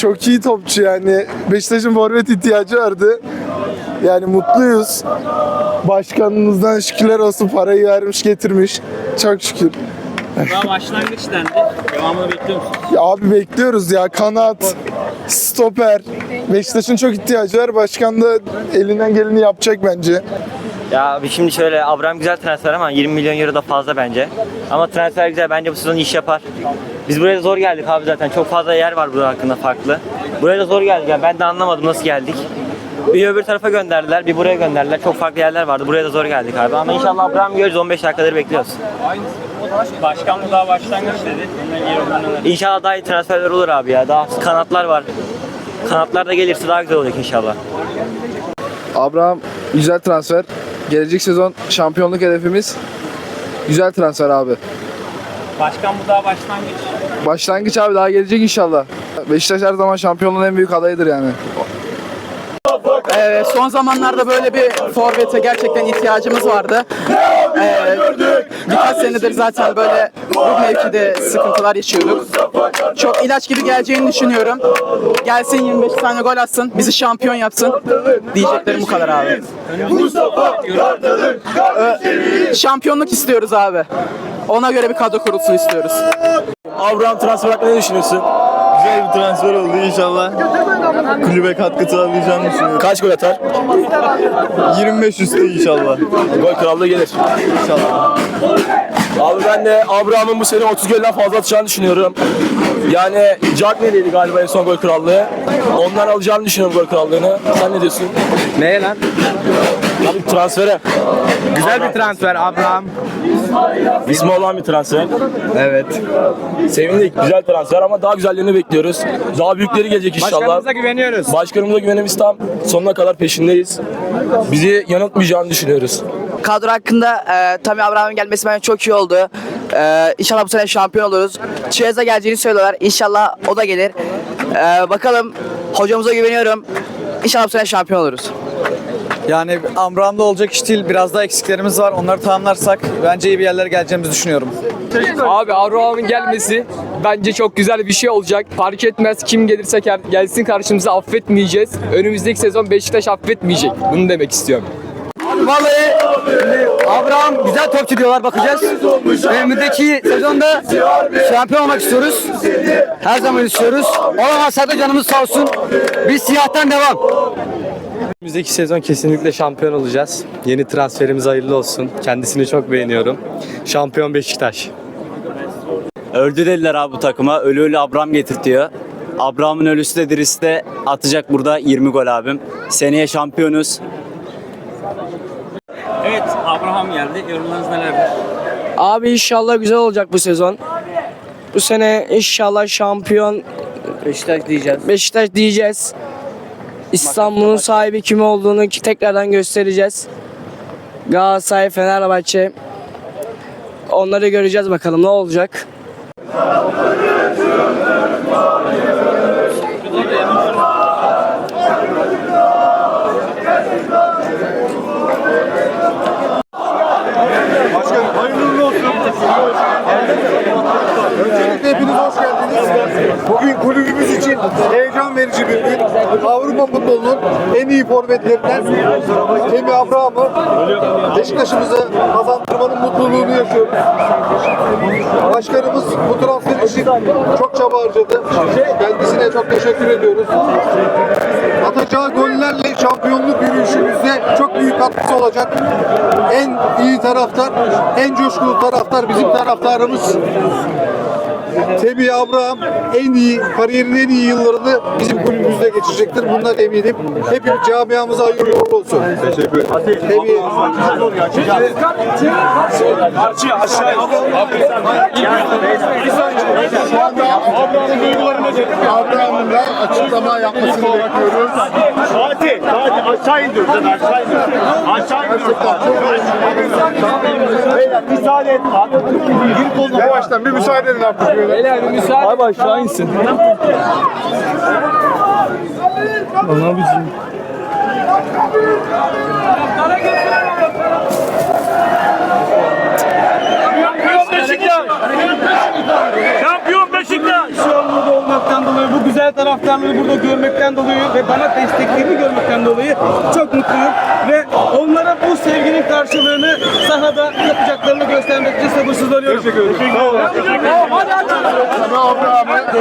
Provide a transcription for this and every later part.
Çok iyi topçu yani. Beşiktaş'ın forvet ihtiyacı vardı. Yani mutluyuz. Başkanımızdan şükürler olsun parayı vermiş getirmiş. Çok şükür. Daha başlangıç dendi. Devamını bekliyor musunuz? Ya abi bekliyoruz ya kanat, stoper. Beşiktaş'ın çok ihtiyacı var. Başkan da elinden geleni yapacak bence. Ya abi şimdi şöyle Abraham güzel transfer ama 20 milyon euro da fazla bence. Ama transfer güzel bence bu sezon iş yapar. Biz buraya da zor geldik abi zaten. Çok fazla yer var burada hakkında farklı. Buraya da zor geldik yani ben de anlamadım nasıl geldik. Bir öbür tarafa gönderdiler, bir buraya gönderdiler. Çok farklı yerler vardı. Buraya da zor geldik abi. Ama inşallah Abraham görürüz. 15 dakikadır bekliyoruz. Başkan bu daha başlangıç dedi. İnşallah daha iyi transferler olur abi ya. Daha kanatlar var. Kanatlar da gelirse daha güzel olacak inşallah. Abraham güzel transfer. Gelecek sezon şampiyonluk hedefimiz. Güzel transfer abi. Başkan bu daha başlangıç. Başlangıç abi daha gelecek inşallah. Beşiktaş her zaman şampiyonluğun en büyük adayıdır yani. Ee, son zamanlarda böyle bir forvete gerçekten ihtiyacımız vardı. Ee, birkaç senedir zaten böyle bu mevkide sıkıntılar yaşıyorduk. Çok ilaç gibi geleceğini düşünüyorum. Gelsin 25 tane gol atsın, bizi şampiyon yapsın. Diyeceklerim bu kadar abi. Ee, şampiyonluk istiyoruz abi. Ona göre bir kadro kurulsun istiyoruz. Abraham transfer hakkında ne düşünüyorsun? Güzel bir transfer oldu inşallah. Kulübe katkı sağlayacağını düşünüyorum. Kaç gol atar? 25 üstü inşallah. Gol krallığı gelir. İnşallah. Abi ben de Abraham'ın bu sene 30 golden fazla atacağını düşünüyorum. Yani Jack nereydi galiba en son gol krallığı? Ondan alacağını düşünüyorum gol krallığını. Sen ne diyorsun? Neye lan? Abi transfere. Güzel bir transfer Abraham. İsmi olan bir transfer. Evet. Sevindik. Güzel transfer ama daha güzellerini bekliyoruz. Daha büyükleri gelecek inşallah. Başkanımıza güveniyoruz. Başkanımıza güvenimiz tam. Sonuna kadar peşindeyiz. Bizi yanıltmayacağını düşünüyoruz. Kadro hakkında e, tabii Abraham'ın gelmesi bence çok iyi oldu. E, inşallah bu sene şampiyon oluruz. Chiesa geleceğini söylüyorlar. İnşallah o da gelir. E, bakalım hocamıza güveniyorum. İnşallah bu sene şampiyon oluruz. Yani Abraham'da olacak iş değil. Biraz daha eksiklerimiz var. Onları tamamlarsak bence iyi bir yerlere geleceğimizi düşünüyorum. Abi Abraham'ın gelmesi bence çok güzel bir şey olacak. Fark etmez kim gelirse gel- gelsin karşımıza affetmeyeceğiz. Önümüzdeki sezon Beşiktaş affetmeyecek. Bunu demek istiyorum. Vallahi Abraham güzel topçu diyorlar bakacağız. Önümüzdeki sezonda şampiyon olmak istiyoruz. Her zaman istiyoruz. Olamazsa da canımız sağ olsun. Biz siyahtan devam. Önümüzdeki sezon kesinlikle şampiyon olacağız. Yeni transferimiz hayırlı olsun. Kendisini çok beğeniyorum. Şampiyon Beşiktaş. Öldü dediler abi bu takıma. Ölü ölü Abraham getirtiyor. Abraham'ın ölüsü de dirisi de atacak burada 20 gol abim. Seneye şampiyonuz. Evet Abraham geldi. Yorumlarınız nelerdir? Abi inşallah güzel olacak bu sezon. Bu sene inşallah şampiyon Beşiktaş diyeceğiz. Beşiktaş diyeceğiz. İstanbul'un sahibi kim olduğunu ki- tekrardan göstereceğiz. Galatasaray, Fenerbahçe. Onları göreceğiz bakalım ne olacak. Bugün kulübümüz için heyecan verici bir gün. Avrupa futbolunun en iyi forvetlerinden Temi Abraham'ı Beşiktaş'ımıza kazandırmanın mutluluğunu yaşıyoruz. Başkanımız bu transfer için çok çaba harcadı. Kendisine çok teşekkür ediyoruz. Atacağı gollerle şampiyonluk yürüyüşümüzde çok büyük katkısı olacak. En iyi taraftar, en coşkulu taraftar bizim taraftarımız. Tebi Abraham en iyi, kariyerin en iyi yıllarını bizim kulübümüzde geçecektir. Bundan eminim. Hepimiz camiamıza hayırlı uğurlu olsun. Teşekkür ederim. Tebi Abraham'ın da açıklama yapmasını bekliyoruz. Fatih, Fatih aşağı indir. Aşağı indir. Aşağı indir. Beyler müsaade et. Bir koluna Yavaştan bir müsaade edin artık. Beyler bir müsaade. Abi aşağı insin. Şampiyon Beşiktaş! Şampiyon Beşiktaş! Dolayı bu güzel taraftar taraftarları burada görmekten dolayı ve bana desteklerini görmekten dolayı çok mutluyum. Ve onlara bu sevginin karşılığını sahada yapacaklarını göstermek için sabırsızlanıyorum. Teşekkür ederim. Sağ olun.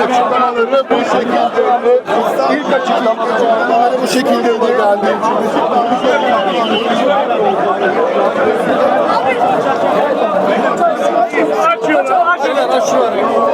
Açıklamaları bu şekildeydi. İlk açıklamaları bu şekildeydi geldiği Kapalı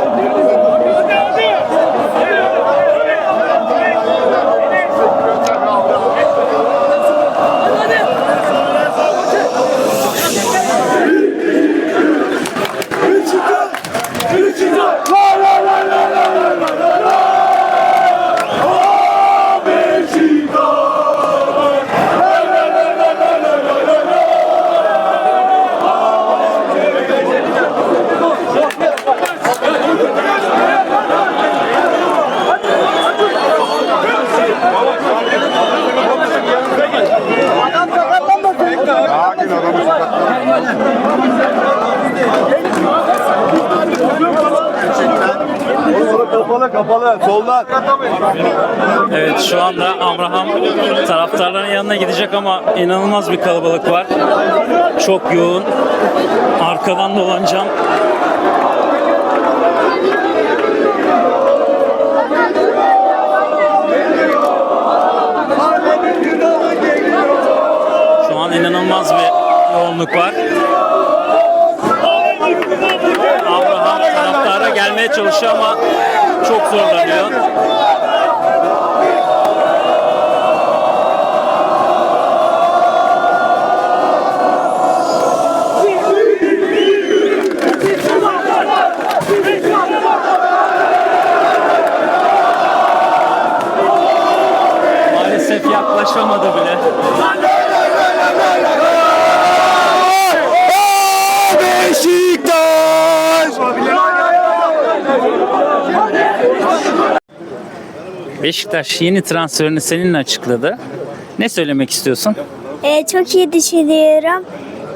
kapalı soldan. Evet şu anda Abraham taraftarların yanına gidecek ama inanılmaz bir kalabalık var. Çok yoğun. Arkadan dolanacağım. Şu an inanılmaz bir yoğunluk var. Abraham taraftara gelmeye çalışıyor ama çok zorlanıyor. Maalesef yaklaşamadı bile. Beşiktaş yeni transferini seninle açıkladı. Ne söylemek istiyorsun? Ee, çok iyi düşünüyorum.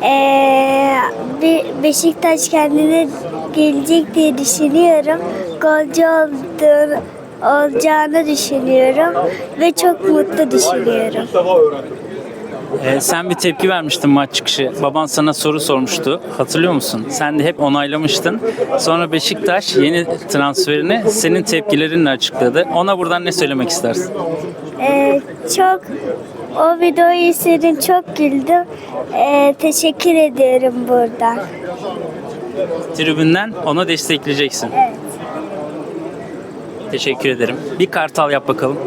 Ee, bir Beşiktaş kendine gelecek diye düşünüyorum. Golcü olduğunu, olacağını düşünüyorum ve çok mutlu düşünüyorum. Ee, sen bir tepki vermiştin maç çıkışı. Baban sana soru sormuştu. Hatırlıyor musun? Sen de hep onaylamıştın. Sonra Beşiktaş yeni transferini senin tepkilerinle açıkladı. Ona buradan ne söylemek istersin? Ee, çok o videoyu izledim, çok güldüm. Ee, teşekkür ediyorum buradan. Tribünden onu destekleyeceksin. Evet. Teşekkür ederim. Bir kartal yap bakalım.